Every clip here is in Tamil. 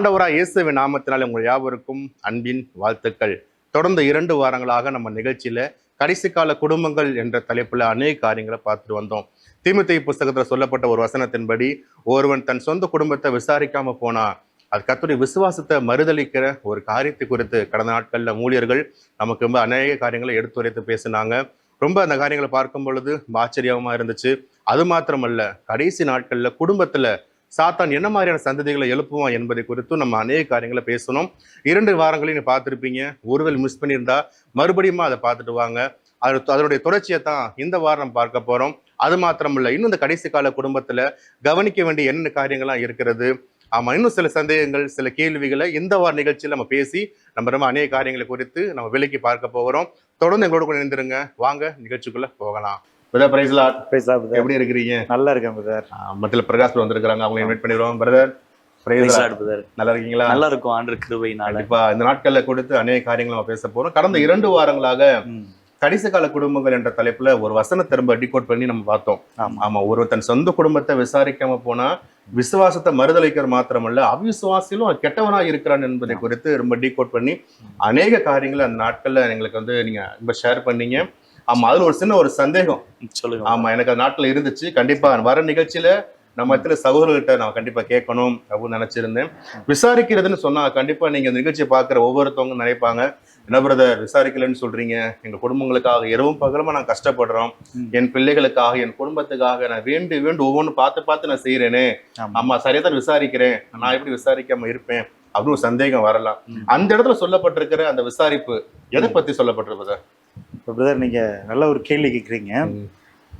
ஆண்டவராக இயேசுவின் நாமத்தினால் உங்கள் யாவருக்கும் அன்பின் வாழ்த்துக்கள். தொடர்ந்து இரண்டு வாரங்களாக நம்ம நிகழ்ச்சியில் கடைசி கால குடும்பங்கள் என்ற தலைப்பில் அநேக காரியங்களை பார்த்துட்டு வந்தோம். தீமுத்தை புஸ்தகத்தில் சொல்லப்பட்ட ஒரு வசனத்தின்படி ஒருவன் தன் சொந்த குடும்பத்தை விசாரிக்காம போனா அது கத்துடைய விசுவாசத்தை மறுதளிக்கிற ஒரு காரியத்தை குறித்து கடந்த நாட்களில் ஊழியர்கள் நமக்கு ரொம்ப அநேக காரியங்களை எடுத்துரைத்து பேசினாங்க. ரொம்ப அந்த காரியங்களை பார்க்கும் பொழுது ஆச்சரியமாக இருந்துச்சு. அது மாத்திரமல்ல கடைசி நாட்களில் குடும்பத்தில் சாத்தான் என்ன மாதிரியான சந்ததிகளை எழுப்புவான் என்பதை குறித்தும் நம்ம அநேக காரியங்களை பேசணும். இரண்டு வாரங்களையும் பார்த்துருப்பீங்க. ஒருவேளை மிஸ் பண்ணியிருந்தா மறுபடியும் அதை பார்த்துட்டு வாங்க. அது அதனுடைய தொடர்ச்சியை தான் இந்த வாரம் நம்ம பார்க்க போகிறோம் அது மாத்திரமில்ல இன்னும் இந்த கடைசி கால குடும்பத்தில் கவனிக்க வேண்டிய என்னென்ன காரியங்கள்லாம் இருக்கிறது. ஆமாம் இன்னும் சில சந்தேகங்கள் சில கேள்விகளை இந்த வார நிகழ்ச்சியில் நம்ம பேசி நம்ம ரொம்ப அநேக காரியங்களை குறித்து நம்ம விலைக்கு பார்க்க போகிறோம். தொடர்ந்து எங்களோட கூட இணைந்திருங்க. வாங்க நிகழ்ச்சிக்குள்ளே போகலாம். பிரதர் பிரைஸ்லாட் பிரைஸா பிரதர் எப்படி இருக்கிறீங்க? நல்லா இருக்கேன் பிரதர் மத்தியில் பிரகாஷ் வந்திருக்கிறாங்க. அவங்க இன்வைட் பண்ணிடுவோம் பிரதர் பிரைஸ்லாட் பிரதர் நல்லா இருக்கீங்களா? நல்லா இருக்கும் ஆண்டு கிருபையினால. கண்டிப்பா இந்த நாட்கள்ல கொடுத்து அநேக காரியங்கள் நம்ம பேச போறோம். கடந்த இரண்டு வாரங்களாக. கடைசி கால குடும்பங்கள் என்ற தலைப்புல ஒரு வசன திரும்ப டிகோட் பண்ணி நம்ம பார்த்தோம். ஆமா. ஒருவர் தன் சொந்த குடும்பத்தை விசாரிக்காம போனா விசுவாசத்தை மறுதளிக்கிற மாத்திரமல்ல அவிசுவாசிலும் கெட்டவனா இருக்கிறான் என்பதை குறித்து ரொம்ப டீகோட் பண்ணி அநேக காரியங்களை அந்த நாட்கள்ல எங்களுக்கு வந்து நீங்க ரொம்ப ஷேர் பண்ணீங்க. ஆமா அதுல ஒரு சின்ன ஒரு சந்தேகம். சொல்லுங்க. ஆமா எனக்கு அந்த நாட்கள் இருந்துச்சு. கண்டிப்பா வர நிகழ்ச்சியில நம்ம இடத்துல சகோதரர்கிட்ட நான் கண்டிப்பா கேட்கணும் அப்படின்னு நினைச்சிருந்தேன். விசாரிக்கிறதுன்னு சொன்னா கண்டிப்பா நீங்க நிகழ்ச்சியை பார்க்குற ஒவ்வொருத்தவங்க நினைப்பாங்க. என்ன பிரதர் விசாரிக்கலன்னு சொல்றீங்க. எங்க குடும்பங்களுக்காக இரவும் பகலுமா நான் கஷ்டப்படுறோம். என் பிள்ளைகளுக்காக என் குடும்பத்துக்காக நான் வேண்டு வேண்டு ஒவ்வொன்று பார்த்து பார்த்து நான் செய்யறேனே ஆமா. ஆமா சரியா தான் விசாரிக்கிறேன். நான் எப்படி விசாரிக்காம இருப்பேன் அப்படின்னு ஒரு சந்தேகம் வரலாம். அந்த இடத்துல சொல்லப்பட்டிருக்கிற அந்த விசாரிப்பு எதை பத்தி சொல்லப்பட்டிருப்பது இப்ப பிரதர் நீங்க நல்ல ஒரு கேள்வி கேக்குறீங்க.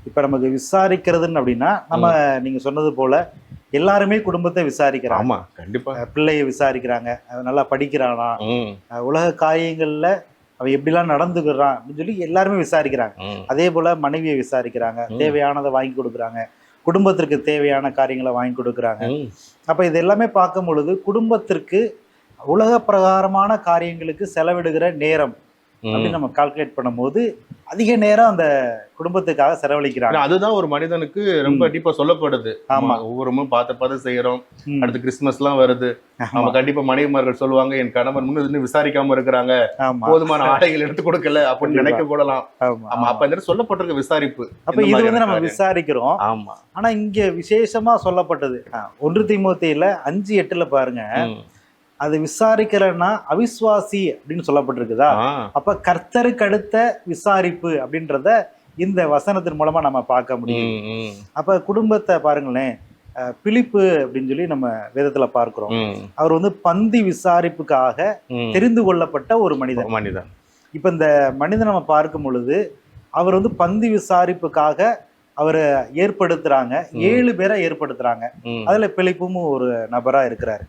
இப்ப நமக்கு விசாரிக்கிறதுன்னு அப்படின்னா நம்ம நீங்க சொன்னது போல எல்லாருமே குடும்பத்தை விசாரிக்கிறாங்க. ஆமா கண்டிப்பா. அஹ் பிள்ளைய விசாரிக்கிறாங்க. நல்லா படிக்கிறானா? உலக காரியங்கள்ல அவன் எப்படிலாம் நடந்துக்கிறான் அப்படின்னு சொல்லி எல்லாருமே விசாரிக்கிறாங்க. அதே போல மனைவியை விசாரிக்கிறாங்க. தேவையானதை வாங்கி கொடுக்குறாங்க. குடும்பத்திற்கு தேவையான காரியங்களை வாங்கி கொடுக்குறாங்க. அப்ப இது எல்லாமே பார்க்கும் பொழுது குடும்பத்திற்கு உலக பிரகாரமான காரியங்களுக்கு செலவிடுகிற நேரம். அப்படின்னு நம்ம கால்குலேட் பண்ணும்போது அதிக நேரம் அந்த குடும்பத்துக்காக செலவழிக்கிறாங்க அதுதான் ஒரு மனிதனுக்கு ரொம்ப. டீப்பா சொல்லப்படுது ஆமா. ஒவ்வொரு முறை பார்த்து பார்த்து செய்யறோம். அடுத்து கிறிஸ்துமஸ் எல்லாம் வருது. நம்ம கண்டிப்பா மனைவிமார்கள் சொல்லுவாங்க என் கணவன் முன்னு இன்னும் விசாரிக்காம இருக்கிறாங்க போதுமான ஆடைகள் எடுத்து கொடுக்கல அப்படின்னு. நினைக்க கூடலாம் ஆமா அப்ப இந்த சொல்லப்பட்டிருக்க விசாரிப்பு அப்ப இது வந்து நம்ம. விசாரிக்கிறோம் ஆமா ஆனா இங்க விசேஷமா சொல்லப்பட்டது ஒன்று தீமோத்தேயில அஞ்சு எட்டுல பாருங்க. அது விசாரிக்கிறன்னா அவிஸ்வாசி அப்படின்னு சொல்லப்பட்டிருக்குதா? அப்ப கர்த்தருக்கு அடுத்த விசாரிப்பு அப்படின்றத இந்த வசனத்தின் மூலமா நம்ம பார்க்க முடியும் அப்ப குடும்பத்தை பாருங்களேன். அஹ், பிலிப்பு அப்படின்னு சொல்லி நம்ம வேதத்துல பார்க்கிறோம். அவர் வந்து பந்தி விசாரிப்புக்காக. தெரிந்து கொள்ளப்பட்ட ஒரு மனிதன். மனிதன். இப்ப இந்த மனிதனை நம்ம பார்க்கும் பொழுது அவர் வந்து பந்தி விசாரிப்புக்காக அவரை ஏற்படுத்துறாங்க. ஏழு பேரை ஏற்படுத்துறாங்க. அதுல பிலிப்பும் ஒரு நபரா இருக்கிறாரு.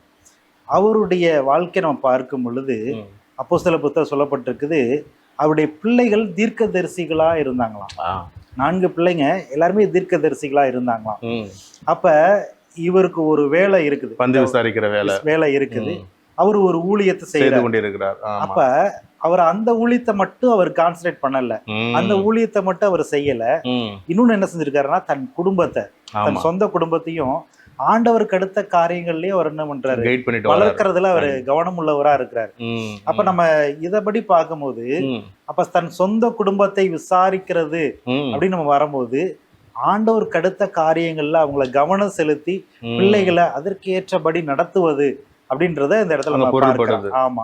அவருடைய வாழ்க்கை நம்ம பார்க்கும் பொழுது. அப்போ சில புத்தகம் சொல்லப்பட்டிருக்குது அவருடைய பிள்ளைகள் தீர்க்கதரிசிகளா இருந்தாங்களாம். நான்கு பிள்ளைங்க எல்லாருமே தீர்க்கதரிசிகளா இருந்தாங்களாம். அப்ப இவருக்கு ஒரு வேலை இருக்குது. பந்து விசாரிக்கிற வேலை. வேலை இருக்குது. அவர் ஒரு ஊழியத்தை செய்து கொண்டிருக்கிறார். அப்ப அவர் அந்த ஊழியத்தை மட்டும் அவர் கான்சன்ட்ரேட் பண்ணல. அந்த ஊழியத்தை மட்டும் அவர் செய்யல. இன்னொன்னு என்ன செஞ்சிருக்காருன்னா தன் குடும்பத்தை தன் சொந்த குடும்பத்தையும் ஆண்டவருக்கு அடுத்த காரியங்கள்லயே அவர் என்ன பண்றாரு. வளர்க்கறதுல அவர் கவனம் உள்ளவரா இருக்கிறாரு. அப்ப நம்ம இதபடி பார்க்கும்போது அப்ப தன் சொந்த குடும்பத்தை விசாரிக்கிறது அப்படின்னு நம்ம வரும்போது ஆண்டவருக்கு அடுத்த காரியங்கள்ல அவங்கள கவனம் செலுத்தி. பிள்ளைகளை அதற்கு ஏற்றபடி நடத்துவது அப்படின்றத இந்த இடத்துல நம்ம. ஆமா.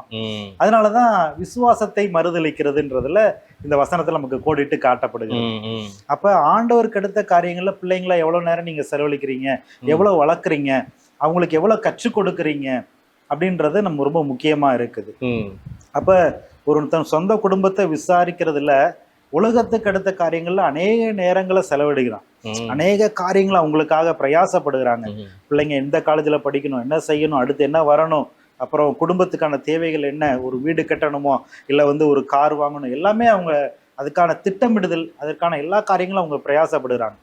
அதனாலதான் விசுவாசத்தை மறுதளிக்கிறதுன்றதுல இந்த வசனத்துல நமக்கு கோடிட்டு ம், அப்ப ஆண்டவருக்கு அடுத்த காரியங்கள்ல பிள்ளைங்களை எவ்வளவு நேரம் நீங்க செலவழிக்கிறீங்க? எவ்வளவு வளர்க்குறீங்க? அவங்களுக்கு எவ்வளவு கற்றுக் கொடுக்குறீங்க? அப்படின்றது நம்ம ரொம்ப முக்கியமா இருக்குது. அப்ப ஒரு தன் சொந்த குடும்பத்தை விசாரிக்கிறதுல உலகத்துக்கு அடுத்த காரியங்கள்ல அநேக நேரங்களை செலவிடுகிறான். அநேக காரியங்களை அவங்களுக்காக பிரயாசப்படுகிறாங்க. பிள்ளைங்க எந்த காலேஜில் படிக்கணும் என்ன செய்யணும் அடுத்து என்ன வரணும் அப்புறம் குடும்பத்துக்கான தேவைகள் என்ன ஒரு வீடு கட்டணுமோ இல்லை வந்து ஒரு கார் வாங்கணும் எல்லாமே அவங்க அதுக்கான திட்டமிடுதல் அதற்கான எல்லா காரியங்களும் அவங்க பிரயாசப்படுகிறாங்க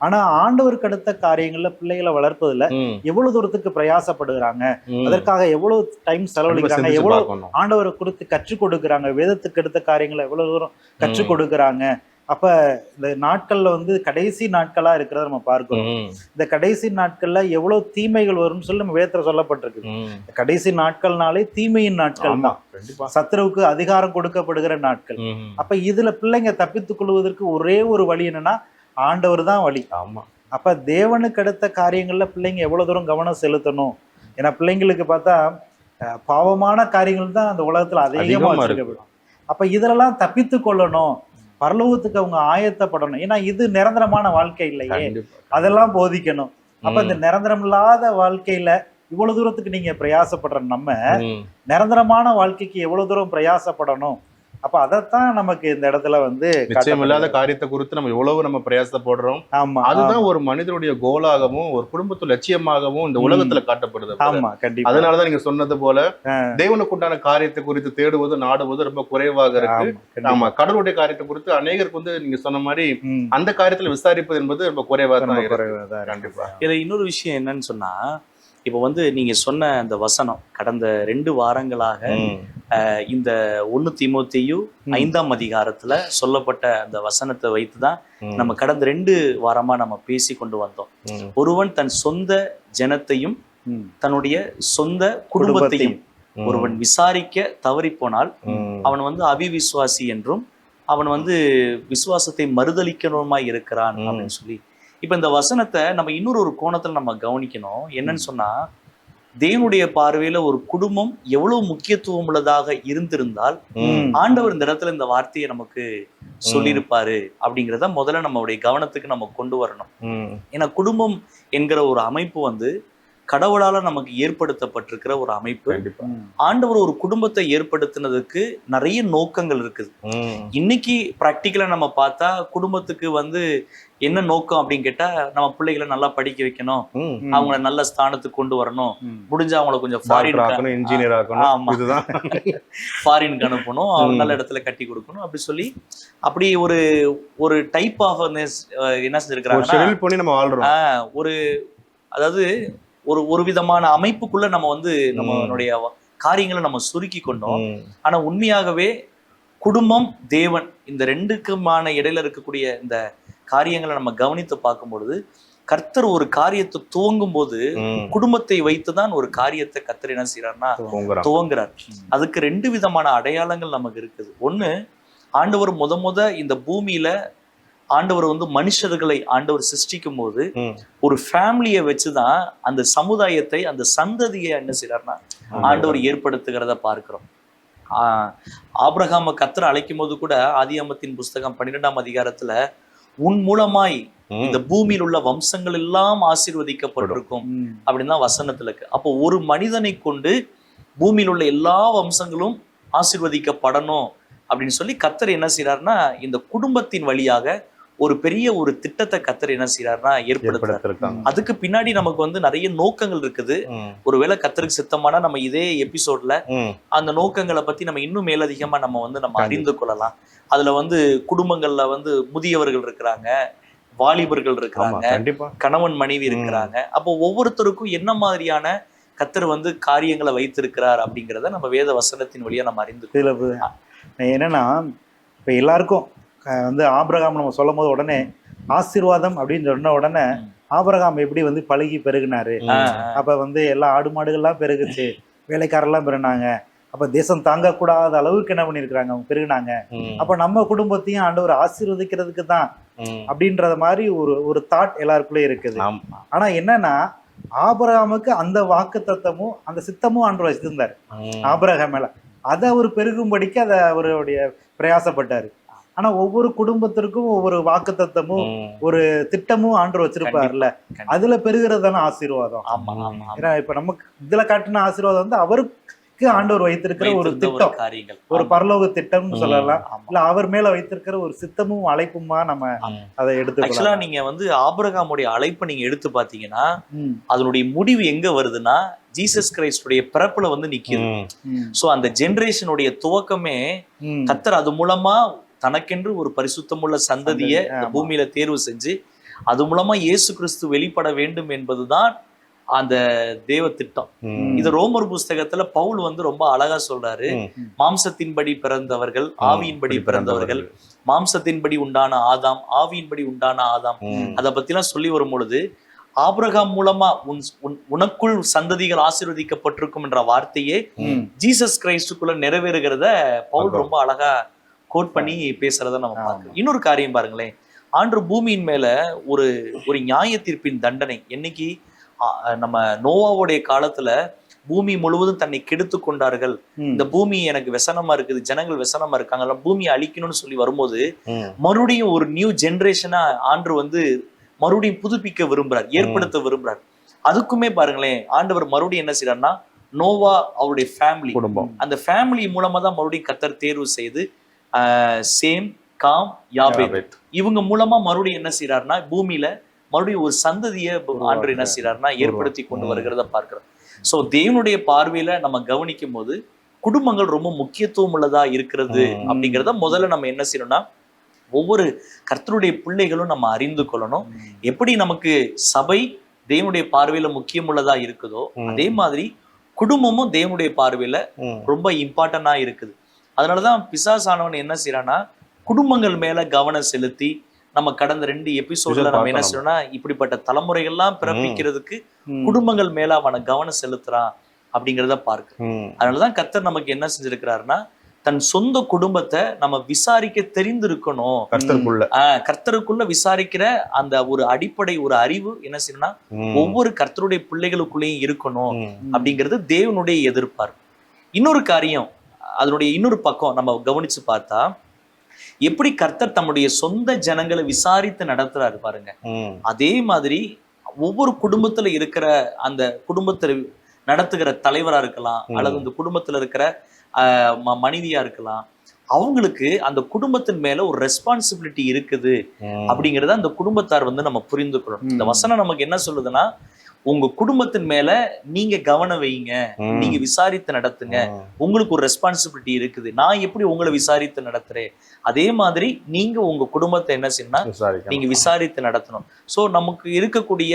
ஆனா ஆண்டவருக்கு அடுத்த காரியங்கள்ல பிள்ளைகளை வளர்ப்பதுல எவ்வளவு தூரத்துக்கு பிரயாசப்படுகிறாங்க. அதற்காக எவ்வளவு டைம் செலவழிக்கிறாங்க? எவ்வளவு பார்க்கணும். ஆண்டவரை குறித்து கற்றுக் கொடுக்குறாங்க? வேதத்துக்கு எடுத்த காரியங்களை எவ்வளவு தூரம் கற்றுக் கொடுக்குறாங்க? அப்ப இந்த நாட்கள்ல வந்து கடைசி நாட்களா இருக்கிறத நம்ம பார்க்கிறோம் ம், இந்த கடைசி நாட்கள்ல எவ்வளவு தீமைகள் வரும்னு சொல்லி நம்ம வேதத்துல சொல்லப்பட்டிருக்கு. கடைசி நாட்கள்னாலே தீமையின் நாட்கள் தான். கண்டிப்பா. சத்துருவுக்கு அதிகாரம் கொடுக்கப்படுகிற நாட்கள். அப்ப இதுல பிள்ளைங்க தப்பித்துக் கொள்வதற்கு ஒரே ஒரு வழி என்னன்னா ஆண்டவர் தான் வழி. ஆமா. அப்ப தேவனுக்கு அடுத்த காரியங்கள்ல பிள்ளைங்க எவ்வளவு தூரம் கவனம் செலுத்தணும்? ஏன்னா பிள்ளைங்களுக்கு பார்த்தா பாவமான காரியங்கள் தான் அந்த உலகத்துல அதிகமா அதிகமா இருக்கு. வச்சிருக்கப்படும். அப்ப இதெல்லாம் தப்பித்து கொள்ளணும். பரலோகத்துக்கு அவங்க ஆயத்தப்படணும். ஏன்னா இது நிரந்தரமான வாழ்க்கை இல்லையே. அதெல்லாம் போதிக்கணும். அப்ப இந்த நிரந்தரம் இல்லாத வாழ்க்கையில இவ்வளவு தூரத்துக்கு நீங்க பிரயாசப்படுற நம்ம. நிரந்தரமான வாழ்க்கைக்கு எவ்வளவு தூரம் பிரயாசப்படணும்? அப்ப அதைத்தான் நமக்கு இந்த இடத்துல வந்து நிச்சயம் இல்லாத. காரியத்தை குறித்து நம்ம எவ்வளவு நம்ம பிரயாசப்படுறோம் ஆமா அதுதான் ஒரு மனிதனுடைய கோலாகவும் ஒரு குடும்பத்து லட்சியமாகவும் இந்த. உலகத்துல காட்டப்படுது ஆமா கண்டிப்பா. அதனாலதான் நீங்க சொன்னது போல தேவனுக்கு உண்டான காரியத்தை குறித்து தேடுவது நாடுவது ரொம்ப குறைவாக இருக்கு. ஆமா, கடவுளுடைய காரியத்தை குறித்து அநேகருக்கு வந்து நீங்க சொன்ன மாதிரி. அந்த காரியத்துல விசாரிப்பது என்பது ரொம்ப குறைவா ரொம்ப தான் இருக்கு. கண்டிப்பா. இதுல இன்னொரு விஷயம் என்னன்னு சொன்னா இப்போ வந்து நீங்க சொன்ன அந்த வசனம் கடந்த ரெண்டு வாரங்களாக இந்த ஒன்னு தீமோத்தேயு ம். ஐந்தாம் அதிகாரத்துல சொல்லப்பட்ட அந்த வசனத்தை வைத்துதான் நம்ம கடந்த ரெண்டு வாரமா நம்ம பேசி கொண்டு வந்தோம். ஒருவன் தன் சொந்த ஜனத்தையும். தன்னுடைய சொந்த குடும்பத்தையும். ஒருவன் விசாரிக்க தவறி போனால் அவன் வந்து அவிவிசுவாசி என்றும் அவன் வந்து விசுவாசத்தை மறுதளிக்கணுமாய் இருக்கிறான். அப்படின்னு சொல்லி இப்ப இந்த வசனத்தை நம்ம இன்னொரு ஒரு கோணத்துல நம்ம கவனிக்கணும். என்னன்னு சொன்னா தேவனுடைய பார்வையில ஒரு குடும்பம் எவ்வளவு முக்கியத்துவம் உள்ளதாக இருந்திருந்தால் ஆண்டவர் இந்த இடத்துல இந்த வார்த்தையை நமக்கு சொல்லியிருப்பாரு அப்படிங்கிறத முதல்ல நம்மளுடைய கவனத்துக்கு நம்ம கொண்டு வரணும். ஏன்னா குடும்பம் என்கிற ஒரு அமைப்பு வந்து கடவுளால நமக்கு ஏற்படுத்தப்பட்டிருக்கிற ஒரு அமைப்பு. ஆண்டவர் ஒரு குடும்பத்தை ஏற்படுத்தினதுக்கு நிறைய நோக்கங்கள் இருக்குது. ம், இன்னைக்கு ப்ராக்டிக்கலா நம்ம பார்த்தா குடும்பத்துக்கு வந்து என்ன நோக்கம் அப்படின்னு கேட்டா நம்ம பிள்ளைகளை நல்லா படிக்க வைக்கணும். அவங்கள நல்ல ஸ்தானத்துக்கு கொண்டு வரணும். முடிஞ்சா அவங்கள கொஞ்சம் ஃபாரின் ஆக்கணும் இன்ஜினியர். இதுதான். ஃபாரினுக்கு அனுப்பணும். அவங்க. நல்ல இடத்துல கட்டி கொடுக்கணும். அப்படி சொல்லி அப்படி ஒரு ஒரு டைப் ஆஃப் என்ன ஆஹ், ஒரு அதாவது ஒரு ஒரு விதமான அமைப்புக்குள்ள நம்ம வந்து நம்மளுடைய காரியங்களை நம்ம சுருக்கி கொண்டோம். ஆனா உண்மையாகவே குடும்பம் தேவன் இந்த ரெண்டுக்குமான இடையில இருக்கக்கூடிய இந்த காரியங்களை நம்ம கவனித்து பார்க்கும் பொழுது கர்த்தர் ஒரு காரியத்தை துவங்கும் போது. குடும்பத்தை வைத்துதான் ஒரு காரியத்தை கர்த்தர் என்ன செய்யறாருன்னா. துவங்குறார். அதுக்கு ரெண்டு விதமான அடையாளங்கள் நமக்கு இருக்குது. ஒண்ணு ஆண்டவர் முத முத இந்த பூமியில ஆண்டவர் வந்து மனுஷர்களை ஆண்டவர் சிருஷ்டிக்கும் போது. ஒரு ஃபேமிலியை வச்சுதான் அந்த சமுதாயத்தை அந்த சந்ததியை என்ன செய்யறாருன்னா ஆண்டவர் ஏற்படுத்துகிறத பார்க்கிறோம் ஆஹ் ஆபிரகாம கத்தர் அழைக்கும் போது கூட ஆதியாமத்தின் புஸ்தகம் பன்னிரெண்டாம் அதிகாரத்துல உன் மூலமாய். இந்த பூமியில் உள்ள வம்சங்கள் எல்லாம் ஆசீர்வதிக்கப்பட்டிருக்கும். அப்படின்னு தான் வசனத்துல இருக்கு அப்போ ஒரு மனிதனை கொண்டு பூமியில் உள்ள எல்லா வம்சங்களும் ஆசீர்வதிக்கப்படணும் அப்படின்னு சொல்லி கத்தர் என்ன செய்யறாருன்னா இந்த குடும்பத்தின் வழியாக ஒரு பெரிய ஒரு திட்டத்தை கத்தர் என்ன செய்யறாருன்னா ஏற்படுத்துறாரு. ஏற்படுத்திருக்காங்க. அதுக்கு பின்னாடி நமக்கு வந்து நிறைய நோக்கங்கள் இருக்குது. ஒருவேளை கத்தருக்கு சித்தமானா நம்ம இதே எபிசோட்ல அந்த நோக்கங்களை பத்தி நம்ம இன்னும் மேலதிகமா நம்ம வந்து நம்ம. அறிந்து கொள்ளலாம். அதுல வந்து குடும்பங்கள்ல வந்து முதியவர்கள் இருக்கிறாங்க வாலிபர்கள் இருக்கிறாங்க கண்டிப்பா. கணவன் மனைவி இருக்கிறாங்க. அப்போ ஒவ்வொருத்தருக்கும் என்ன மாதிரியான கத்தர் வந்து காரியங்களை வைத்திருக்கிறார் அப்படிங்கிறத நம்ம வேத வசனத்தின் வழியா நம்ம அறிந்து. இதுல என்னன்னா இப்ப எல்லாருக்கும் வந்து ஆபிரகாம் நம்ம சொல்லும் போது உடனே ஆசீர்வாதம் அப்படின்னு சொன்ன உடனே. ஆபிரகாம் எப்படி வந்து பழகி பெருகினாரு? அப்ப வந்து எல்லா ஆடு மாடுகள்லாம் பெருகுச்சு. வேலைக்காரெல்லாம் பெருனாங்க. அப்ப தேசம் தாங்கக்கூடாத அளவுக்கு என்ன பண்ணிருக்கிறாங்க அவங்க பெருகினாங்க. அப்ப நம்ம குடும்பத்தையும் ஆண்டவர் ஆசீர்வதிக்கிறதுக்கு தான். அப்படின்றத மாதிரி ஒரு ஒரு தாட் எல்லாருக்குள்ளே இருக்குது. ஆனா என்னன்னா ஆபிரகாமுக்கு அந்த வாக்கு தத்தமும் அந்த சித்தமும் ஆண்டவர் வச்சிருந்தாரு. ஆபிரகாம் மேல. அதை அவர் பெருகும்படிக்கு அதை அவருடைய பிரயாசப்பட்டாரு. ஆனா ஒவ்வொரு குடும்பத்திற்கும் ஒவ்வொரு வாக்கு தத்தமும். ஒரு திட்டமும் ஆண்டவர் வச்சிருப்பாருல்ல. அதுல பெருகிறது தானே ஆசீர்வாதம். ஏன்னா இப்ப நமக்கு இதுல காட்டின ஆசீர்வாதம் வந்து அவருக்கு ஆண்டவர் வைத்திருக்கிற ஒரு திட்டம் ஒரு பரலோக திட்டம்னு ம். சொல்லலாம். இல்ல அவர் மேல வைத்திருக்கிற ஒரு சித்தமும் அழைப்புமா நம்ம. அதை ஆக்சுவலா எடுத்துக்கலாம் நீங்க வந்து ஆபிரகாமுடைய அழைப்பை நீங்க எடுத்து பாத்தீங்கன்னா அதனுடைய முடிவு எங்க வருதுன்னா ஜீசஸ் கிரைஸ்டுடைய பிறப்புல வந்து நிக்குது சோ அந்த ஜெனரேஷனுடைய துவக்கமே. கத்தர் அது மூலமா தனக்கென்று ஒரு பரிசுத்தமுள்ள சந்ததிய. பூமியில தேர்வு செஞ்சு அது மூலமா இயேசு கிறிஸ்து வெளிப்பட வேண்டும் என்பதுதான் அந்த தேவ திட்டம். இது ரோமர் புஸ்தகத்துல பவுல் வந்து ரொம்ப அழகா சொல்றாரு. மாம்சத்தின்படி பிறந்தவர்கள் ஆவியின்படி பிறந்தவர்கள் மாம்சத்தின்படி உண்டான ஆதாம் ஆவியின்படி உண்டான ஆதாம். அதை பத்திலாம் சொல்லி வரும் பொழுது ஆபிரகாம் மூலமா உன் உன்- உனக்குள் சந்ததிகள் ஆசீர்வதிக்கப்பட்டிருக்கும் என்ற வார்த்தையே. ஜீசஸ் கிரைஸ்டுக்குள்ள நிறைவேறுகிறத பவுல். ரொம்ப அழகா கோட் பண்ணி பேசுறத நம்ம ஆமா. பார்க்கிறோம் இன்னொரு காரியம் பாருங்களேன். ஆண்டு பூமியின் மேல ஒரு ஒரு நியாய தீர்ப்பின் தண்டனை. என்னைக்கு நம்ம நோவாவுடைய காலத்துல பூமி முழுவதும் தன்னை கெடுத்து கொண்டார்கள். இந்த பூமி எனக்கு விசனமா இருக்குது ஜனங்கள் விசனமா இருக்காங்க பூமியை அழிக்கணும்னு சொல்லி வரும்போது. மறுபடியும் ஒரு நியூ ஜெனரேஷனா ஆண்டு வந்து மறுபடியும் புதுப்பிக்க விரும்புறார் ஏற்படுத்த விரும்புறார். அதுக்குமே பாருங்களேன் ஆண்டவர் மறுபடியும் என்ன செய்யறாருன்னா நோவா அவருடைய ஃபேமிலி குடும்பம். அந்த ஃபேமிலி மூலமா தான் மறுபடியும் கத்தர் தேர்வு செய்து சேம் காம் யாபேத். இவங்க மூலமா மறுபடியும் என்ன செய்யறாருன்னா பூமியில மறுபடியும் ஒரு சந்ததியை ஆண்டு என்ன செய்யறாருன்னா ஏற்படுத்தி கொண்டு. வருகிறத பார்க்கிறோம் சோ தேவனுடைய பார்வையில நம்ம கவனிக்கும் போது குடும்பங்கள் ரொம்ப முக்கியத்துவம் உள்ளதா இருக்கிறது. அப்படிங்கிறத முதல்ல நம்ம என்ன செய்யணும்னா ஒவ்வொரு கர்த்தருடைய பிள்ளைகளும் நம்ம அறிந்து கொள்ளணும் எப்படி நமக்கு சபை தேவனுடைய பார்வையில முக்கியமுள்ளதா இருக்குதோ ம். அதே மாதிரி குடும்பமும் தேவனுடைய பார்வையில. ரொம்ப இம்பார்ட்டண்டா இருக்குது அதனாலதான் பிசாசானவன் என்ன செய்யறான்னா குடும்பங்கள் மேல கவனம் செலுத்தி நம்ம கடந்த ரெண்டு எபிசோட்ல நம்ம என்ன செய்யறோம்னா இப்படிப்பட்ட தலைமுறைகள்லாம் பிறப்பிக்கிறதுக்கு. குடும்பங்கள் மேல அவனை கவனம் செலுத்துறான் அப்படிங்கிறத பார்க்க. அதனாலதான் கர்த்தர் நமக்கு என்ன செஞ்சிருக்கிறாருன்னா தன் சொந்த குடும்பத்தை நம்ம விசாரிக்க தெரிந்திருக்கணும் கர்த்தருக்குள்ள ஆஹ் கர்த்தருக்குள்ள விசாரிக்கிற அந்த ஒரு அடிப்படை ஒரு அறிவு என்ன செய்யணும்னா. ஒவ்வொரு கர்த்தருடைய பிள்ளைகளுக்குள்ளேயும் இருக்கணும். அப்படிங்கிறது தேவனுடைய எதிர்பார்ப்பு இன்னொரு காரியம் அதனுடைய இன்னொரு பக்கம் நம்ம கவனிச்சு பார்த்தா எப்படி கர்த்தர் தம்முடைய சொந்த ஜனங்களை விசாரித்து நடத்துறாரு பாருங்க. அதே மாதிரி ஒவ்வொரு குடும்பத்துல இருக்கிற அந்த குடும்பத்துல நடத்துகிற தலைவரா இருக்கலாம். அல்லது அந்த குடும்பத்துல இருக்கிற மனைவியா இருக்கலாம் அவங்களுக்கு அந்த குடும்பத்தின் மேல ஒரு ரெஸ்பான்சிபிலிட்டி இருக்குது. அப்படிங்கறத அந்த குடும்பத்தார் வந்து நம்ம புரிந்து கொள்ளணும் இந்த. வசனம் நமக்கு என்ன சொல்லுதுன்னா உங்க குடும்பத்தின் மேல நீங்க கவனம் வைங்க. நீங்க விசாரித்து நடத்துங்க. உங்களுக்கு ஒரு ரெஸ்பான்சிபிலிட்டி இருக்குது நான் எப்படி உங்களை விசாரித்து நடத்துறேன் அதே மாதிரி நீங்க உங்க குடும்பத்தை என்ன செய்யணும்னா. நீங்க விசாரித்து நடத்தணும் சோ நமக்கு இருக்கக்கூடிய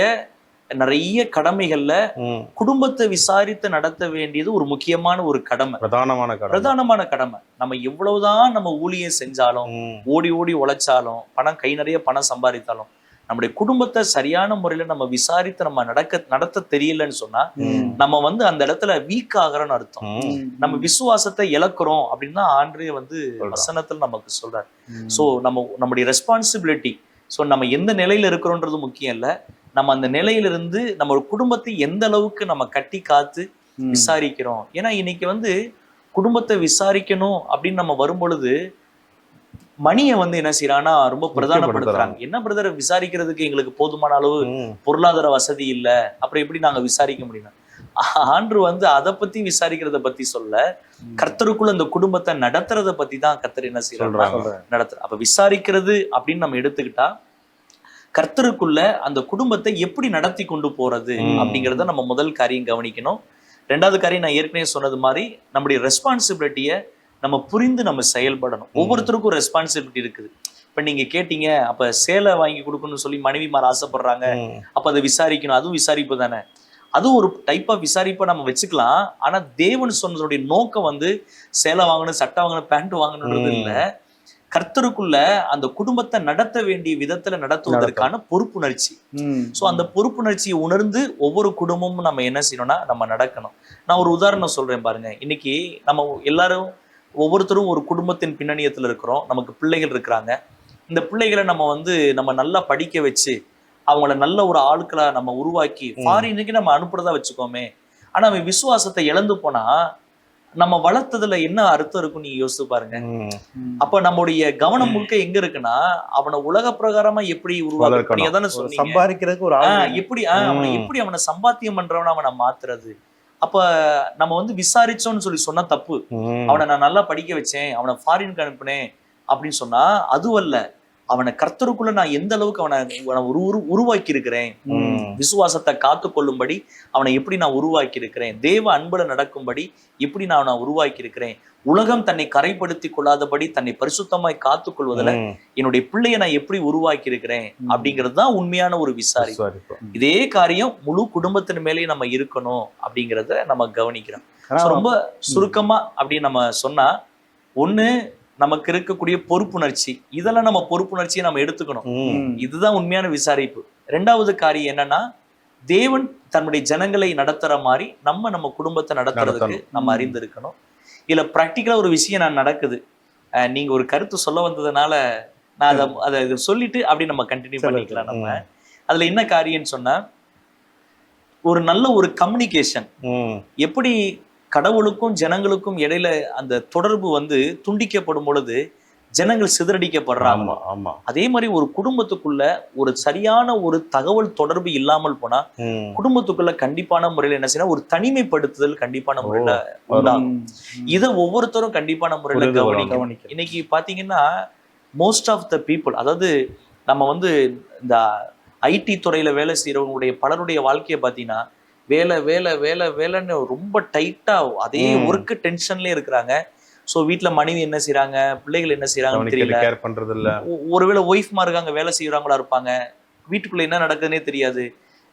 நிறைய கடமைகள்ல. குடும்பத்தை விசாரித்து நடத்த வேண்டியது ஒரு முக்கியமான ஒரு கடமை பிரதானமான கடமை பிரதானமான கடமை நம்ம எவ்வளவுதான் நம்ம ஊழியம் செஞ்சாலும். ஓடி ஓடி உழைச்சாலும் பணம் கை நிறைய பணம் சம்பாதித்தாலும் நம்முடைய குடும்பத்தை சரியான முறையில நம்ம விசாரித்து நம்ம நடக்க நடத்த தெரியலன்னு சொன்னா. நம்ம வந்து அந்த இடத்துல வீக் ஆகிறோம்னு அர்த்தம். நம்ம விசுவாசத்தை இழக்கிறோம் அப்படின்னு ஆண்டே வந்து. வசனத்துல நமக்கு சொல்றாரு சோ நம்ம நம்முடைய ரெஸ்பான்சிபிலிட்டி சோ நம்ம எந்த நிலையில இருக்கிறோன்றது முக்கியம் இல்ல நம்ம அந்த நிலையிலிருந்து நம்ம ஒரு குடும்பத்தை எந்த அளவுக்கு நம்ம கட்டி காத்து. விசாரிக்கிறோம் ஏன்னா இன்னைக்கு வந்து குடும்பத்தை விசாரிக்கணும் அப்படின்னு நம்ம வரும் பொழுது மணியை வந்து என்ன செய்யறான்னா ரொம்ப பிரதானப்படுத்துறாங்க. என்ன பிரதர் விசாரிக்கிறதுக்கு எங்களுக்கு போதுமான அளவு. பொருளாதார வசதி இல்ல? அப்புறம் எப்படி நாங்க விசாரிக்க முடியும்? ஆண்டு வந்து அதை பத்தி விசாரிக்கிறத பத்தி சொல்ல கர்த்தருக்குள்ள இந்த குடும்பத்தை நடத்துறத பத்தி தான் கர்த்தர் என்ன செய்யறாங்க. நடத்துற அப்ப விசாரிக்கிறது அப்படின்னு நம்ம எடுத்துக்கிட்டா கர்த்தருக்குள்ள அந்த குடும்பத்தை எப்படி நடத்தி கொண்டு போறது. அப்படிங்கறத நம்ம முதல் காரியம் கவனிக்கணும். ரெண்டாவது காரியம் நான் ஏற்கனவே சொன்னது மாதிரி நம்முடைய ரெஸ்பான்சிபிலிட்டியை நம்ம புரிந்து நம்ம செயல்படணும். ஒவ்வொருத்தருக்கும் ரெஸ்பான்சிபிலிட்டி இருக்குது. இப்ப நீங்க கேட்டீங்க அப்ப சேலை வாங்கி கொடுக்கணும்னு சொல்லி மனைவிமார் ஆசைப்படுறாங்க. அப்ப அதை விசாரிக்கணும். அதுவும் விசாரிப்பு தானே. அதுவும் ஒரு டைப்பா விசாரிப்பா நம்ம வச்சுக்கலாம். ஆனா தேவன் சொன்னதுடைய நோக்கம் வந்து சேலை வாங்கணும் சட்டை வாங்கணும் பேண்ட் வாங்கணுன்றது. இல்ல. கர்த்தருக்குள்ள அந்த குடும்பத்தை நடத்த வேண்டிய விதத்துல நடத்துவதற்கான பொறுப்புணர்ச்சி. சோ அந்த பொறுப்புணர்ச்சியை உணர்ந்து ஒவ்வொரு குடும்பமும் நம்ம என்ன செய்யணும்னா நம்ம நடக்கணும். நான் ஒரு உதாரணம் சொல்றேன் பாருங்க. இன்னைக்கு நம்ம எல்லாரும் ஒவ்வொருத்தரும் ஒரு குடும்பத்தின் பின்னணியத்துல இருக்கிறோம். நமக்கு பிள்ளைகள் இருக்கிறாங்க. இந்த பிள்ளைகளை நம்ம வந்து நம்ம நல்லா படிக்க வச்சு அவங்கள நல்ல ஒரு ஆட்களா நம்ம உருவாக்கி. ஃபாரினுக்கு நம்ம அனுப்புறதா வச்சுக்கோமே. ஆனா அவன் விசுவாசத்தை இழந்து போனா நம்ம வளர்த்ததுல என்ன அர்த்தம் இருக்கும் நீங்க யோசிச்சு பாருங்க. அப்ப நம்முடைய கவனம் முழுக்க எங்க இருக்குன்னா அவனை உலக பிரகாரமா எப்படி உருவாக்க தானே சொன்னீங்க. சம்பாதிக்கிறதுக்கு ஒரு. எப்படி அவனை. எப்படி அவனை சம்பாத்தியம் பண்றவன அவனை மாத்துறது? அப்ப நம்ம வந்து விசாரிச்சோம்னு சொல்லி சொன்னா தப்பு. அவனை நான் நல்லா படிக்க வச்சேன். அவனை ஃபாரினுக்கு அனுப்புனேன் அப்படின்னு சொன்னா அதுவல்ல. அவனை கர்த்தருக்குள்ள நான் எந்த அளவுக்கு அவனை அவனை உரு உரு- உருவாக்கி இருக்கிறேன். விசுவாசத்தை காத்து கொள்ளும்படி அவனை எப்படி நான் உருவாக்கி இருக்கிறேன் தேவ அன்புல நடக்கும்படி எப்படி நான் அவனை உருவாக்கி இருக்கிறேன் உலகம் தன்னை கரைப்படுத்தி கொள்ளாதபடி தன்னை பரிசுத்தமாய் காத்துக் கொள்வதில். என்னுடைய பிள்ளையை நான் எப்படி உருவாக்கி இருக்கிறேன். அப்படிங்கிறது தான் உண்மையான ஒரு விசாரி விசாரிப்பு. இதே காரியம் முழு குடும்பத்தின் மேலேயும் நம்ம இருக்கணும் அப்படிங்கிறத நம்ம கவனிக்கிறோம் ரொம்ப சுருக்கமா அப்படி நம்ம சொன்னா ஒண்ணு நமக்கு இருக்கக்கூடிய பொறுப்புணர்ச்சி. இதெல்லாம் நம்ம பொறுப்புணர்ச்சியை நம்ம எடுத்துக்கணும். இதுதான் உண்மையான விசாரிப்பு. ரெண்டாவது காரியம் என்னன்னா தேவன் தன்னுடைய ஜனங்களை நடத்துற மாதிரி நம்ம நம்ம குடும்பத்தை நடத்துறதுக்கு. நம்ம அறிந்திருக்கணும். இல்ல ப்ராக்டிக்கலா ஒரு விஷயம் நான் நடக்குது. நீங்க ஒரு கருத்து சொல்ல வந்ததுனால நான் அதை அதை சொல்லிட்டு அப்படி நம்ம கண்டினியூ. பண்ணிக்கலாம் நம்ம. அதுல என்ன காரியம்னு சொன்னா ஒரு நல்ல ஒரு கம்யூனிகேஷன். எப்படி கடவுளுக்கும் ஜனங்களுக்கும் இடையில அந்த தொடர்பு வந்து துண்டிக்கப்படும் பொழுது ஜனங்கள் சிதறடிக்கப்படுறாங்க. ஆமா ஆமா. அதே மாதிரி ஒரு குடும்பத்துக்குள்ள ஒரு சரியான ஒரு தகவல் தொடர்பு இல்லாமல் போனா. குடும்பத்துக்குள்ள கண்டிப்பான முறையில என்ன செய்யணும்? ஒரு தனிமைப்படுத்துதல் கண்டிப்பான முறையில உண்டாகும். இத ஒவ்வொருத்தரும் கண்டிப்பான முறையில கவனிக்கணும். இன்னைக்கு பாத்தீங்கன்னா மோஸ்ட் ஆஃப் த பீப்புள் அதாவது நம்ம வந்து இந்த ஐடி துறையில வேலை செய்யறவங்களுடைய பலருடைய வாழ்க்கையை பாத்தீங்கன்னா வேலை வேலை வேலை வேலைன்னு ரொம்ப டைட்டா அதே ம். ஒர்க் டென்ஷன்லயே இருக்கிறாங்க. சோ வீட்ல மனைவி என்ன செய்றாங்க? பிள்ளைகள் என்ன செய்யறாங்கன்னு தெரியல. கேர் பண்றது இல்ல ஒருவேளை ஒய்ஃப்மா இருக்காங்க வேலை செய்யறவங்களா இருப்பாங்க. வீட்டுக்குள்ள என்ன நடக்குதுன்னே தெரியாது.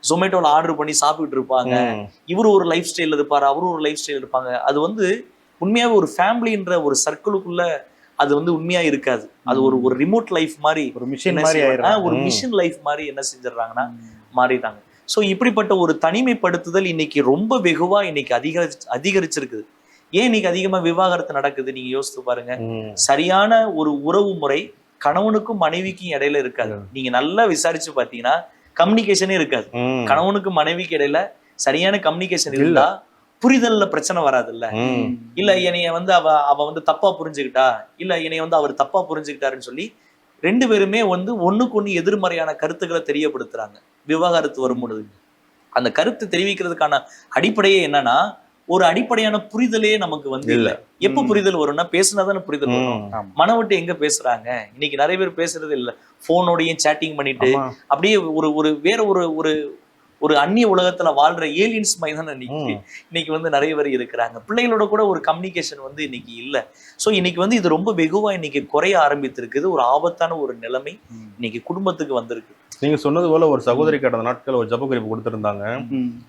ஜொமேட்டோல ஆர்டர் பண்ணி சாப்பிட்டுட்டு இருப்பாங்க. இவரு ஒரு லைஃப் ஸ்டைல் இருப்பாரு அவரும் ஒரு லைஃப் ஸ்டைல் இருப்பாங்க. அது வந்து உண்மையாவே ஒரு ஃபேமிலின்ற ஒரு சர்க்கிளுக்குள்ள அது வந்து உண்மையா இருக்காது. அது ஒரு ஒரு ரிமோட் லைஃப் மாதிரி ஒரு மிஷின் மாதிரி ஒரு. மிஷின் லைஃப் மாதிரி என்ன செஞ்சிடறாங்கன்னா மாறிட்டாங்க சோ இப்படிப்பட்ட ஒரு தனிமைப்படுத்துதல் இன்னைக்கு ரொம்ப வெகுவா இன்னைக்கு அதிகரிச்சு அதிகரிச்சிருக்குது. ஏன் இன்னைக்கு அதிகமா விவாகரத்து நடக்குது? நீங்க யோசித்து பாருங்க. சரியான ஒரு உறவு முறை கணவனுக்கும் மனைவிக்கும் இடையில இருக்காது. நீங்க நல்லா விசாரிச்சு பாத்தீங்கன்னா கம்யூனிகேஷனே இருக்காது. கணவனுக்கும் மனைவிக்கு இடையில சரியான கம்யூனிகேஷன் இருந்தா புரிதல்ல பிரச்சனை வராதுல்ல. இல்ல என்னைய வந்து அவ அவ வந்து தப்பா புரிஞ்சுக்கிட்டா இல்ல என்னைய வந்து அவர் தப்பா புரிஞ்சுக்கிட்டாருன்னு சொல்லி ரெண்டு பேருமே வந்து ஒண்ணுக்கு ஒண்ணு எதிர்மறையான கருத்துக்களை தெரியப்படுத்துறாங்க. விவாகரத்து வரும் பொழுது அந்த கருத்து தெரிவிக்கிறதுக்கான அடிப்படையே என்னன்னா ஒரு அடிப்படையான புரிதலே நமக்கு வந்து இல்ல எப்ப. புரிதல் வரும்னா பேசினாதானே புரிதல் வரும் ம். ஆமா. மனம் விட்டு எங்க பேசுறாங்க இன்னைக்கு நிறைய பேர் பேசுறது இல்ல போனோடையும் சேட்டிங் பண்ணிட்டு. அப்படியே ஒரு ஒரு வேற ஒரு ஒரு ஒரு அந்நிய உலகத்துல வாழ்ற ஏலியன்ஸ் மாதிரி தான் இன்னைக்கு. இன்னைக்கு வந்து நிறைய பேர் இருக்கிறாங்க. பிள்ளைகளோட கூட ஒரு கம்யூனிகேஷன் வந்து இன்னைக்கு இல்ல. சோ இன்னைக்கு வந்து இது ரொம்ப வெகுவா இன்னைக்கு குறைய ஆரம்பித்திருக்குது. ஒரு ஆபத்தான ஒரு நிலைமை. இன்னைக்கு குடும்பத்துக்கு வந்திருக்கு. நீங்க சொன்னது போல ஒரு சகோதரி கடந்த நாட்கள் ஒரு ஜப குறிப்பு கொடுத்திருந்தாங்க.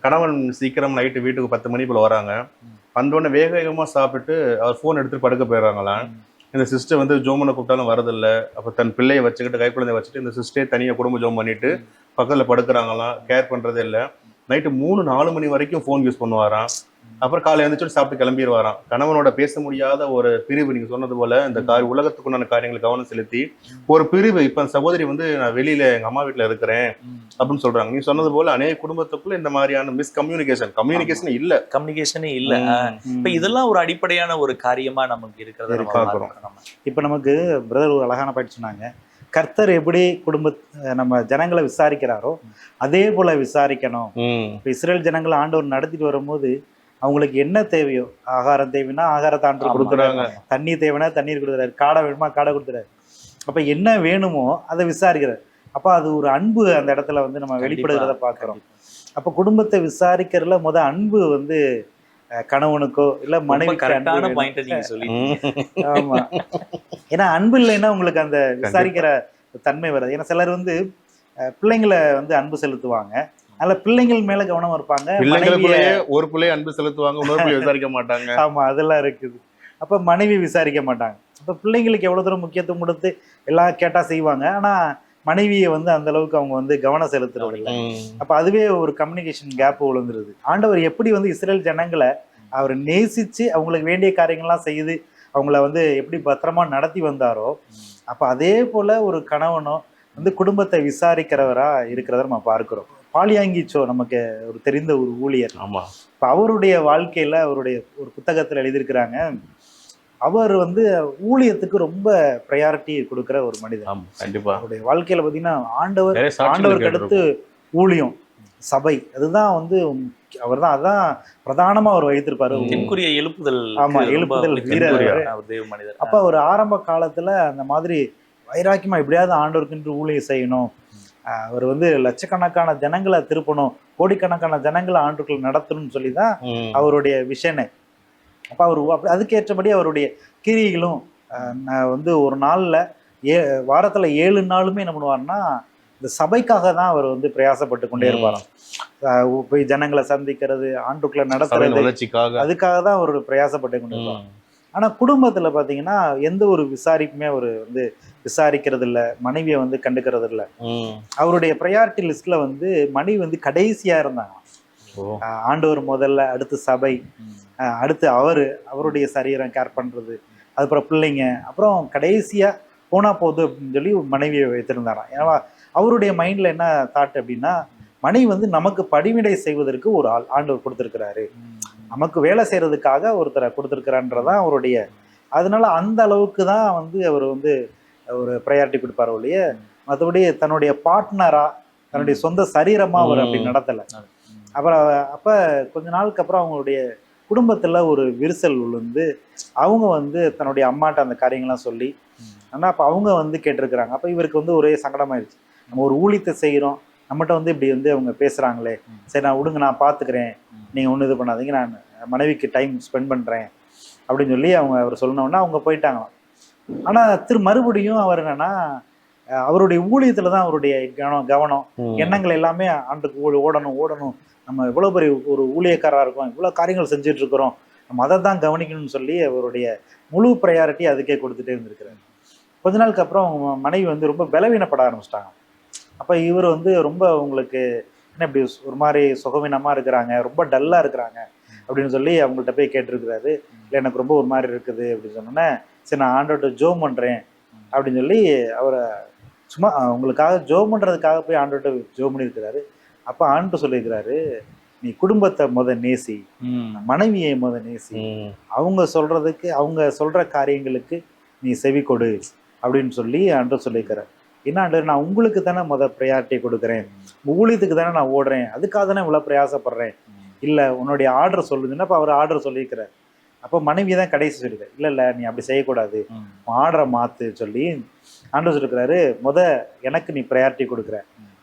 கணவன் சீக்கிரம் நைட்டு வீட்டுக்கு பத்து மணி போல வராங்க. வந்தோடனே வேக வேகமா சாப்பிட்டு அவர் ஃபோன் எடுத்துட்டு படுக்க போயிடுறாங்களாம் இந்த சிஸ்டர் வந்து ஜோமனை கூப்பிட்டாலும் வரதில்ல. அப்ப தன் பிள்ளையை வச்சுக்கிட்டு கை குழந்தைய வச்சுட்டு இந்த சிஸ்டே தனியா குடும்ப ஜோம் பண்ணிட்டு பக்கத்துல படுக்கிறாங்களாம் கேர் பண்றதே இல்ல. நைட்டு மூணு நாலு மணி வரைக்கும் ஃபோன் யூஸ் பண்ணுவாராம். அப்புறம் காலை எழுந்திரிச்சு சாப்பிட்டு கிளம்பிடுவாராம் கணவனோட பேச முடியாத ஒரு பிரிவு நீங்க சொன்னது போல இந்த காரி உலகத்துக்குண்டான காரியங்களை கவனம் செலுத்தி ஒரு பிரிவு இப்ப சகோதரி வந்து நான் வெளியில எங்க அம்மா வீட்டுல இருக்கிறேன் அப்படின்னு சொல்றாங்க. நீ சொன்னது போல அநேக குடும்பத்துக்குள்ள இந்த மாதிரியான மிஸ் கம்யூனிகேஷன் கம்யூனிகேஷன் இல்ல. கம்யூனிகேஷனே இல்ல. இப்ப இதெல்லாம் ஒரு அடிப்படையான ஒரு காரியமா நமக்கு இருக்கிறத. இப்ப நமக்கு பிரதர் ஒரு அழகான பாயிண்ட் சொன்னாங்க. கர்த்தர் எப்படி குடும்ப நம்ம ஜனங்களை விசாரிக்கிறாரோ அதே போல விசாரிக்கணும். இப்ப இஸ்ரேல் ஜனங்களை ஆண்டவர் நடத்திட்டு வரும்போது அவங்களுக்கு என்ன தேவையோ ஆகாரம் தேவைன்னா ஆகாரத்தை ஆமா. கொடுக்குறாங்க தண்ணீர் தேவைன்னா தண்ணீர் கொடுக்குறாரு. காடை வேணுமா காடை கொடுக்குறாரு. அப்ப என்ன வேணுமோ அதை விசாரிக்கிறார். அப்ப அது ஒரு அன்பு அந்த இடத்துல வந்து நம்ம வெளிப்படுகிறத பாக்குறோம் அப்ப குடும்பத்தை விசாரிக்கிறதுல முத அன்பு வந்து கணவனுக்கோ இல்ல அன்பு கரெக்டான. பாயிண்ட் நீங்க சொல்லி. ஆமா. ஏன்னா அன்பு இல்லைன்னா உங்களுக்கு அந்த விசாரிக்கிற தன்மை வராது. ஏன்னா சிலர் வந்து அஹ், பிள்ளைங்களை வந்து அன்பு செலுத்துவாங்க. அதனால பிள்ளைங்கள் மேல கவனம் இருப்பாங்க மனைவிய பிள்ளைங்களுக்குள்ளேயே ஒரு பிள்ளைய அன்பு செலுத்துவாங்க இன்னொரு பிள்ளைய விசாரிக்க மாட்டாங்க. ஆமா அதெல்லாம் இருக்குது. அப்ப மனைவி விசாரிக்க மாட்டாங்க. அப்ப பிள்ளைங்களுக்கு எவ்வளவு தூரம் முக்கியத்துவம் கொடுத்து எல்லாம் கேட்டா செய்வாங்க. ஆனா மனைவியை வந்து அந்த அளவுக்கு அவங்க வந்து கவனம் செலுத்துறது இல்லை ம். அப்ப அதுவே ஒரு கம்யூனிகேஷன் கேப் விழுந்துருது. ஆண்டவர் எப்படி வந்து இஸ்ரேல் ஜனங்களை அவர் நேசிச்சு அவங்களுக்கு வேண்டிய காரியங்கள்லாம் செய்து அவங்கள வந்து எப்படி பத்திரமா நடத்தி வந்தாரோ அப்ப அதே போல ஒரு கணவனோ வந்து குடும்பத்தை விசாரிக்கிறவரா இருக்கிறத நம்ம பார்க்கிறோம். பாலியாங்கிச்சோ நமக்கு ஒரு தெரிந்த ஒரு ஊழியர். ஆமா. இப்ப அவருடைய வாழ்க்கையில அவருடைய ஒரு புத்தகத்துல எழுதியிருக்கிறாங்க அவர் வந்து ஊழியத்துக்கு ரொம்ப ப்ரையாரிட்டி கொடுக்கிற ஒரு மனிதர். ஆமா கண்டிப்பா. அவருடைய வாழ்க்கையில பாத்தீங்கன்னா ஆண்டவர் ஆண்டவருக்கு அடுத்து ஊழியம் சபை. அதுதான் வந்து அவர் தான் அதான் பிரதானமா அவர் வைத்திருப்பாரு. தென்கொரிய எழுப்புதல் ஆமா, எழுப்புதல் வீரர். மனிதர். அப்ப அவர் ஆரம்ப காலத்துல அந்த மாதிரி வைராக்கியமா எப்படியாவது ஆண்டவருக்குன்று ஊழியம் செய்யணும். அவர் வந்து லட்சக்கணக்கான ஜனங்களை திருப்பணும் கோடிக்கணக்கான ஜனங்களை ஆண்டுக்குள்ள நடத்தணும்னு சொல்லி தான் ம். அவருடைய விஷனை அப்ப அவர் அப்படி அதுக்கேற்றபடி அவருடைய கிரிகளும் வந்து ஒரு நாள்ல ஏ வாரத்துல ஏழு நாளுமே என்ன பண்ணுவார்னா இந்த சபைக்காக தான் அவர் வந்து பிரயாசப்பட்டு கொண்டே இருப்பாராம். போய் ஜனங்களை சந்திக்கிறது ஆண்டுக்குள்ள நடத்துறது அதுக்காக தான் அவர் பிரயாசப்பட்டு கொண்டு இருப்பார் ம். ஆனா குடும்பத்துல பாத்தீங்கன்னா எந்த ஒரு விசாரிப்புமே அவர் வந்து விசாரிக்கிறது இல்ல மனைவியை வந்து கண்டுக்கிறது இல்ல. அவருடைய ப்ரையாரிட்டி லிஸ்ட்ல வந்து மனைவி வந்து கடைசியா இருந்தாங்க ஆண்டவர் முதல்ல அடுத்து சபை. அடுத்து அவரு அவருடைய சரீரம் கேர் பண்றது அதுக்கப்புறம் பிள்ளைங்க அப்புறம் கடைசியா போனா போகுது அப்படின்னு சொல்லி மனைவியை வைத்திருந்தாராம். ஏன்னா அவருடைய மைண்ட்ல என்ன தாட் அப்படின்னா மனைவி வந்து நமக்கு படிவிடை செய்வதற்கு ஒரு ஆள் ஆண்டவர் கொடுத்திருக்கிறாரு. நமக்கு வேலை செய்யறதுக்காக ஒருத்தரை கொடுத்துருக்கிறான்றதான் அவருடைய அதனால அந்த அளவுக்கு தான் வந்து அவர் வந்து ஒரு ப்ரையாரிட்டி கொடுப்பாரு ஒழிய மற்றபடி தன்னுடைய பார்ட்னரா தன்னுடைய சொந்த சரீரமா அவர் அப்படி. நடத்தல. அப்புறம் அப்ப கொஞ்ச நாளுக்கு அப்புறம் அவங்களுடைய குடும்பத்தில் ஒரு விரிசல் விழுந்து அவங்க வந்து தன்னுடைய அம்மாட்ட அந்த காரியங்கள்லாம் சொல்லி ஆனால் அப்போ அவங்க வந்து கேட்டிருக்கிறாங்க. அப்போ இவருக்கு வந்து ஒரே சங்கடமாயிருச்சு. நம்ம ஒரு ஊழியத்தை செய்கிறோம் நம்மகிட்ட வந்து இப்படி வந்து அவங்க பேசுகிறாங்களே சரி நான் விடுங்க நான் பார்த்துக்கிறேன் நீங்கள் ஒன்றும் இது பண்ணாதீங்க. நான் மனைவிக்கு டைம் ஸ்பெண்ட் பண்ணுறேன் அப்படின்னு சொல்லி அவங்க அவர் சொன்னோன்னா அவங்க போயிட்டாங்களாம். ஆனால் திரு மறுபடியும் அவர் என்னன்னா அவருடைய ஊழியத்துல தான் அவருடைய கவனம் கவனம். எண்ணங்கள் எல்லாமே ஆண்டுக்கு ஓடணும் ஓடணும். நம்ம இவ்வளவு பெரிய ஒரு ஊழியக்காரா இருக்கோம் இவ்வளவு காரியங்கள் செஞ்சுட்டு இருக்கிறோம். நம்ம அதை தான் கவனிக்கணும்னு சொல்லி அவருடைய முழு ப்ரையாரிட்டி அதுக்கே கொடுத்துட்டே இருந்திருக்கிறாரு. கொஞ்ச நாளுக்கு அப்புறம் அவங்க மனைவி வந்து ரொம்ப பலவீனப்பட ஆரம்பிச்சிட்டாங்க. அப்ப இவர் வந்து ரொம்ப உங்களுக்கு என்ன இப்படி ஒரு மாதிரி சுகவீனமா இருக்கிறாங்க ரொம்ப டல்லா இருக்கிறாங்க அப்படின்னு சொல்லி அவங்கள்ட்ட போய் கேட்டிருக்கிறாரு. இல்லை எனக்கு ரொம்ப ஒரு மாதிரி இருக்குது அப்படின்னு சொன்னோன்னே சரி நான் ஆண்டோட்ட ஜோம் பண்றேன் அப்படின்னு சொல்லி அவரை சும்மா உங்களுக்காக ஜோம் பண்றதுக்காக போய் ஆண்டோட்ட ஜோம் பண்ணியிருக்கிறாரு. அப்ப ஆண்டு சொல்லியிருக்கிறாரு நீ குடும்பத்தை முத நேசி மனைவியை முத நேசி. அவங்க சொல்றதுக்கு அவங்க சொல்ற காரியங்களுக்கு நீ செவி கொடு அப்படின்னு சொல்லி ஆண்டு சொல்லியிருக்கிறார். என்ன ஆண்டு நான் உங்களுக்கு தானே முத ப்ரையாரிட்டி கொடுக்குறேன். ஊழியத்துக்கு தானே நான் ஓடுறேன். அதுக்காக தானே இவ்வளோ பிரயாசப்படுறேன். இல்லை உன்னுடைய ஆர்டர் சொல்லுதுன்னா அப்போ அவர் ஆர்டர் சொல்லியிருக்கிறார். அப்போ மனைவி தான் கடைசி சொல்லியிருக்காரு இல்லை இல்லை நீ அப்படி செய்யக்கூடாது. ஆர்டரை மாற்று சொல்லி ஆண்டு சொல்லியிருக்கிறாரு முத எனக்கு நீ ப்ரையாரிட்டி கொடுக்குற.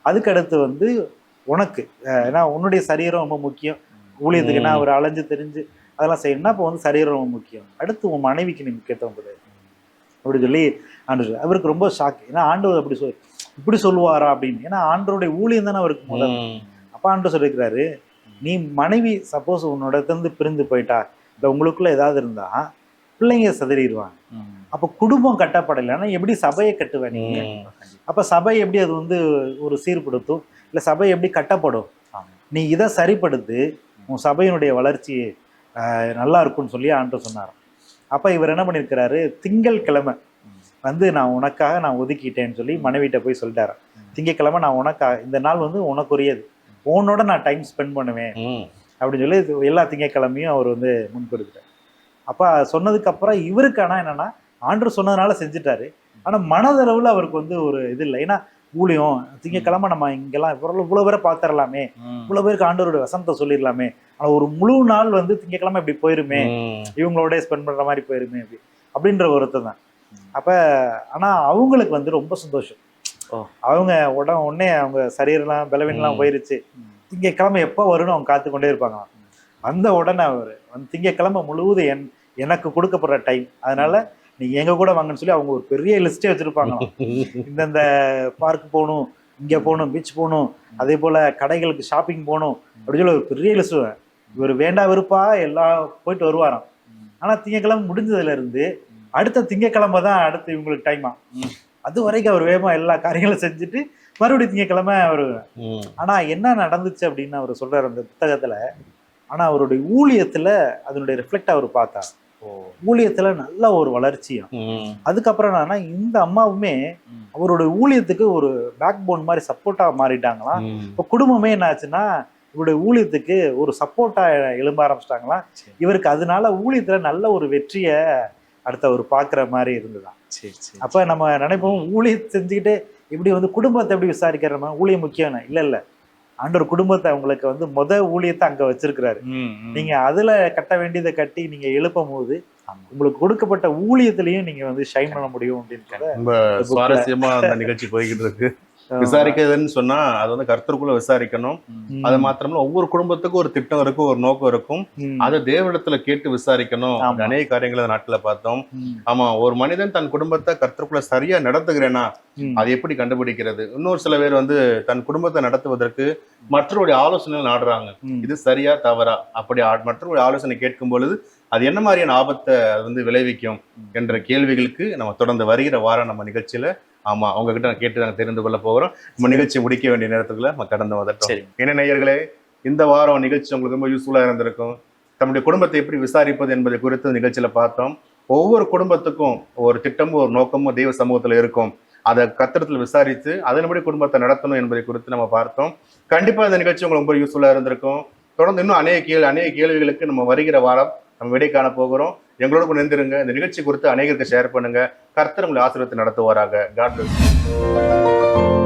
அதுக்கு அடுத்து வந்து உனக்கு ஏன்னா உன்னுடைய சரீரம் ரொம்ப முக்கியம். ஊழியத்துக்கு என்ன அவர் அலைஞ்சு தெரிஞ்சு அதெல்லாம் செய்யணும்னா இப்போ வந்து சரீரம் ரொம்ப முக்கியம்? அடுத்து உன் மனைவிக்கு நீ முக்கியத்துவம் கொடு. அப்படி சொல்லி ஆண்டு அவருக்கு ரொம்ப ஷாக் ஏன்னா ஆண்டவர் அப்படி சொல் இப்படி சொல்லுவாரா அப்படின்னு. ஏன்னா ஆண்டவருடைய ஊழியம் தானே அவருக்கு முதல். அப்பா ஆண்டு சொல்லியிருக்கிறாரு நீ மனைவி சப்போஸ் உன்னோட இருந்து பிரிந்து போயிட்டா இல்லை உங்களுக்குள்ள ஏதாவது இருந்தா பிள்ளைங்க சிதறிடுவாங்க. அப்போ குடும்பம் கட்டப்படலைன்னா எப்படி சபையை கட்டுவ நீங்க. அப்ப சபை எப்படி அது வந்து ஒரு சீர்படுத்தும்? இல்ல சபை எப்படி கட்டப்படும். நீ இதை சரிப்படுத்து உன் சபையினுடைய வளர்ச்சி நல்லா இருக்கும்னு சொல்லி ஆண்டு சொன்னார் அப்ப இவர் என்ன பண்ணியிருக்கிறாரு? திங்கள் கிழமை வந்து நான் உனக்காக நான் ஒதுக்கிட்டேன்னு சொல்லி மனைவிட்ட போய் சொல்லிட்டாரு திங்கக்கிழமை நான் உனக்காக இந்த நாள் வந்து உனக்குரியது. உன்னோட நான் டைம் ஸ்பெண்ட் பண்ணுவேன். அப்படின்னு சொல்லி எல்லா திங்கக்கிழமையும் அவர் வந்து முன்பெடுத்துட்டார் அப்ப சொன்னதுக்கு அப்புறம் இவருக்கு ஆனா என்னன்னா ஆண்டு சொன்னதுனால செஞ்சுட்டாரு. ஆனா மனதளவுல அவருக்கு வந்து ஒரு இது இல்லை. ஏன்னா ஊழியம் திங்கக்கிழமை நம்ம இங்கெல்லாம் இவ்வளவு இவ்வளவு பேரை பார்த்துடலாமே இவ்வளவு பேருக்கு ஆண்டவருடைய வசனத்தை சொல்லிடலாமே. ஆனா ஒரு முழு நாள் வந்து திங்கக்கிழமை இப்படி போயிருமே. இவங்களோட ஸ்பெண்ட் பண்ற மாதிரி போயிருமே அப்படி. அப்படின்ற ஒருத்தர் தான். அப்ப ஆனா அவங்களுக்கு வந்து ரொம்ப சந்தோஷம். அவங்க உட உடனே அவங்க சரீரெல்லாம் பலவீனம்லாம் ம். போயிருச்சு. திங்கக்கிழமை எப்போ வரும்னு அவங்க காத்து கொண்டே இருப்பாங்க வந்த உடனே அவர் வந்து திங்கக்கிழமை முழுவதும் என் எனக்கு கொடுக்கப்படுற டைம் அதனால நீங்க எங்க கூட வாங்கன்னு சொல்லி அவங்க ஒரு பெரிய லிஸ்டே வச்சிருப்பாங்க இந்தந்த பார்க் போகணும் இங்க போகணும் பீச் போகணும் அதே போல கடைகளுக்கு ஷாப்பிங் போகணும் அப்படின்னு சொல்லி ஒரு பெரிய லிஸ்ட் இவர் வேண்டா விருப்பா எல்லாம் போயிட்டு வருவாராம். ஆனா திங்கக்கிழமை முடிஞ்சதுல இருந்து அடுத்த திங்கக்கிழமை தான் அடுத்து இவங்களுக்கு டைமா அது வரைக்கும் அவர் வேகமா எல்லா காரியங்களும் செஞ்சுட்டு மறுபடியும் திங்கக்கிழமை அவர். ஆனா என்ன நடந்துச்சு அப்படின்னு அவர் சொல்றாரு அந்த புத்தகத்துல. ஆனா அவருடைய ஊழியத்துல அதனுடைய ரிஃப்ளெக்ட் அவர் பார்த்தார். ஊழியத்துல நல்ல ஒரு வளர்ச்சியும். அதுக்கப்புறம் என்னன்னா இந்த அம்மாவுமே அவருடைய ஊழியத்துக்கு ஒரு பேக் போன் மாதிரி சப்போர்ட்டா மாறிட்டாங்களாம். இப்போ குடும்பமே என்ன ஆச்சுன்னா இவருடைய ஊழியத்துக்கு ஒரு சப்போர்ட்டா எழும்ப ஆரம்பிச்சிட்டாங்களாம். சரி. இவருக்கு அதனால ஊழியத்துல நல்ல ஒரு வெற்றியை அடுத்து அவர் பார்க்குற மாதிரி சரி அப்ப நம்ம நினைப்போம் ஊழியத்தை செஞ்சுக்கிட்டு இப்படி வந்து குடும்பத்தை எப்படி விசாரிக்கிறோமா ஊழியம் முக்கியம் இல்ல இல்ல ஆண்டவர் குடும்பத்தை உங்களுக்கு வந்து முத ஊழியத்தை அங்க வச்சிருக்கிறாரு. நீங்க அதுல கட்ட வேண்டியதை கட்டி நீங்க எழுப்பும் போது. உங்களுக்கு கொடுக்கப்பட்ட ஊழியத்திலையும் நீங்க வந்து ஷைன் பண்ண முடியும் அப்படின்றத ரொம்ப சுவாரஸ்யமா அந்த நிகழ்ச்சி போய்கிட்டு இருக்கு விசாரிக்கிறதுன்னு சொன்னா அது வந்து கர்த்தருக்குள்ள விசாரிக்கணும். அது மாத்திரமல்ல ஒவ்வொரு குடும்பத்துக்கும் ஒரு திட்டம் இருக்கும் ஒரு நோக்கம் இருக்கும். அதை தேவனிடத்துல கேட்டு விசாரிக்கணும். அநேக காரியங்களை நாட்டுல பார்த்தோம். ஆமா ஒரு மனிதன் தன் குடும்பத்தை கர்த்தருக்குள்ள சரியா நடத்துகிறேனா. அது எப்படி கண்டுபிடிக்கிறது இன்னொரு சில பேர் வந்து தன் குடும்பத்தை நடத்துவதற்கு மற்றவருடைய ஆலோசனை நாடுறாங்க. இது சரியா தவறா அப்படி மற்றவருடைய ஆலோசனை கேட்கும் பொழுது அது என்ன மாதிரியான ஆபத்தை அது வந்து விளைவிக்கும் என்ற கேள்விகளுக்கு நம்ம தொடர்ந்து வருகிற வாரம் நம்ம நிகழ்ச்சியில ஆமா அவங்க கிட்ட நான் கேட்டு நாங்கள் தெரிந்து கொள்ள போகிறோம். நம்ம நிகழ்ச்சி முடிக்க வேண்டிய நேரத்துக்குள்ள நம்ம கடந்து வந்துட்டோம். என்ன நேயர்களே இந்த வாரம் நிகழ்ச்சி உங்களுக்கு ரொம்ப யூஸ்ஃபுல்லாக இருந்திருக்கும். தம்முடைய குடும்பத்தை எப்படி விசாரிப்பது என்பதை குறித்து நிகழ்ச்சியில பார்த்தோம். ஒவ்வொரு குடும்பத்துக்கும் ஒரு திட்டமும் ஒரு நோக்கமும் தெய்வ சமூகத்துல இருக்கும். அதை கத்திரத்தில் விசாரித்து அதன்படி குடும்பத்தை நடத்தணும் என்பதை குறித்து நம்ம பார்த்தோம். கண்டிப்பா இந்த நிகழ்ச்சி உங்களுக்கு ரொம்ப யூஸ்ஃபுல்லா இருந்திருக்கும். தொடர்ந்து இன்னும் அநேக கேள்வி அநேக கேள்விகளுக்கு நம்ம வருகிற வாரம் நம்ம விடை காண போகிறோம். எங்களோட கூட நின்றுருங்க. இந்த நிகழ்ச்சி குறித்து அநேகருக்கு ஷேர் பண்ணுங்க. கர்த்தர் உங்களை ஆசீர்வத்தை நடத்துவாராக. காட்